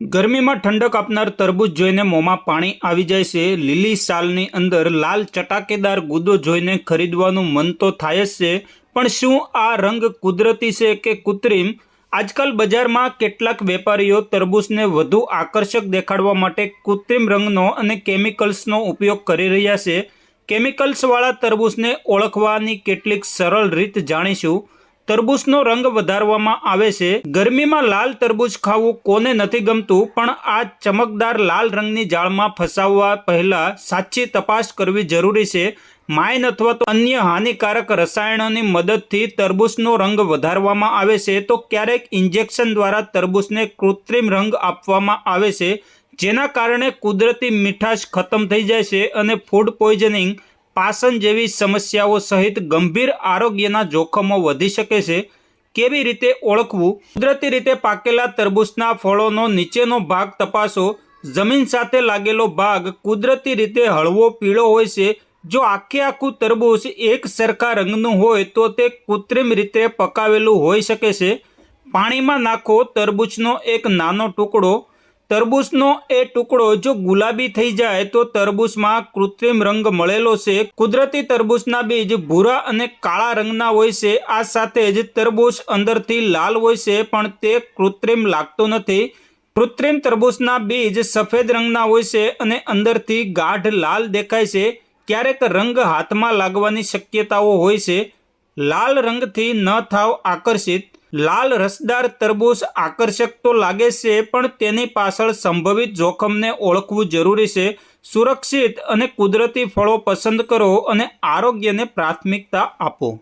ગરમીમાં ઠંડક આપનાર તરબૂચ જોઈને મોંમાં પાણી આવી જાય છે. લીલી સાલની અંદર લાલ ચટાકેદાર ગુદો જોઈને ખરીદવાનું મન તો થાય જ છે. પણ શું આ રંગ કુદરતી છે કે કૃત્રિમ? આજકાલ બજારમાં કેટલાક વેપારીઓ તરબૂચને વધુ આકર્ષક દેખાડવા માટે કૃત્રિમ રંગનો અને કેમિકલ્સનો ઉપયોગ કરી રહ્યા છે. કેમિકલ્સવાળા તરબૂચને ઓળખવાની કેટલીક સરળ રીત જાણીશું. તરબૂચનો રંગ વધારવામાં આવે છે. ગરમીમાં લાલ તરબૂચ ખાવું કોને નથી ગમતું, પણ આ ચમકદાર લાલ રંગની જાળમાં ફસાવવા પહેલા સાચી તપાસ કરવી જરૂરી છે. માઇન અથવા તો અન્ય હાનિકારક રસાયણોની મદદથી તરબૂચનો રંગ વધારવામાં આવે છે, તો ક્યારેક ઇન્જેક્શન દ્વારા તરબૂચને કૃત્રિમ રંગ આપવામાં આવે છે, જેના કારણે કુદરતી મીઠાશ ખતમ થઈ જાય છે અને ફૂડ પોઈઝનિંગ પાચન જેવી સમસ્યાઓ સહિત ગંભીર આરોગ્યના જોખમો વધી શકે છે. કેવી રીતે ઓળખવું? કુદરતી રીતે પાકેલા તરબૂચના ફળોનો નીચેનો ભાગ તપાસો. જમીન સાથે લાગેલો ભાગ કુદરતી રીતે હળવો પીળો હોય છે. જો આખે આખું તરબૂચ એક સરખા રંગનું હોય તો તે કૃત્રિમ રીતે પકાવેલું હોઈ શકે છે. પાણીમાં નાખો તરબૂચનો એક નાનો ટુકડો. તરબૂચનો એ ટુકડો જો ગુલાબી થઈ જાય તો તરબૂચમાં કૃત્રિમ રંગ મળેલો છે. કુદરતી તરબૂચના બીજ ભૂરા અને કાળા રંગના હોય છે. આ સાથે જ તરબૂચ અંદરથી લાલ હોય છે, પણ તે કૃત્રિમ લાગતો નથી. કૃત્રિમ તરબૂચના બીજ સફેદ રંગના હોય છે અને અંદરથી ગાઢ લાલ દેખાય છે. ક્યારેક રંગ હાથમાં લાગવાની શક્યતાઓ હોય છે. લાલ રંગથી ન થાવ આકર્ષિત. લાલ રસદાર તરબૂચ આકર્ષક તો લાગે છે, પણ તેની પાછળ સંભવિત જોખમને ઓળખવું જરૂરી છે. સુરક્ષિત અને કુદરતી ફળો પસંદ કરો અને આરોગ્યને પ્રાથમિકતા આપો.